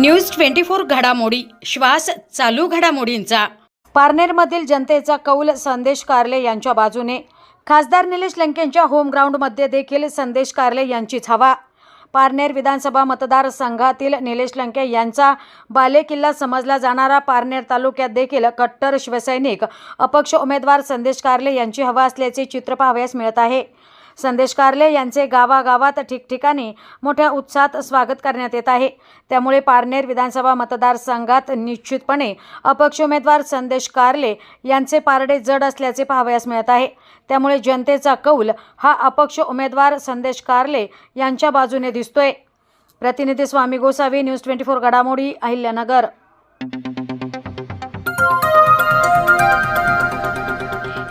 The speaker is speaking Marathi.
न्यूज ट्वेंटी फोर घडामोडी. श्वास चालू घडामोडींचा. पारनेरमधील जनतेचा कौल संदेश कारले यांच्या बाजूने. खासदार निलेश लंकेंच्या होम ग्राउंडमध्ये देखील संदेश कारले यांचीच हवा. पारनेर विधानसभा मतदारसंघातील निलेश लंके यांचा बालेकिल्ला समजला जाणारा पारनेर तालुक्यात देखील कट्टर शिवसैनिक अपक्ष उमेदवार संदेश कारले यांची हवा असल्याचे चित्र पाहावयास मिळत आहे. संदेश कारले यांचे गावागावात ठिकठिकाणी मोठ्या उत्साहात स्वागत करण्यात येत आहे. त्यामुळे पारनेर विधानसभा मतदारसंघात निश्चितपणे अपक्ष उमेदवार संदेश कारले यांचे पारडे जड असल्याचे पाहावयास मिळत आहे. त्यामुळे जनतेचा कौल हा अपक्ष उमेदवार संदेश कारले यांच्या बाजूने दिसतोय. प्रतिनिधी Swami Gosavi news twenty four घडामोडी अहिल्यानगर.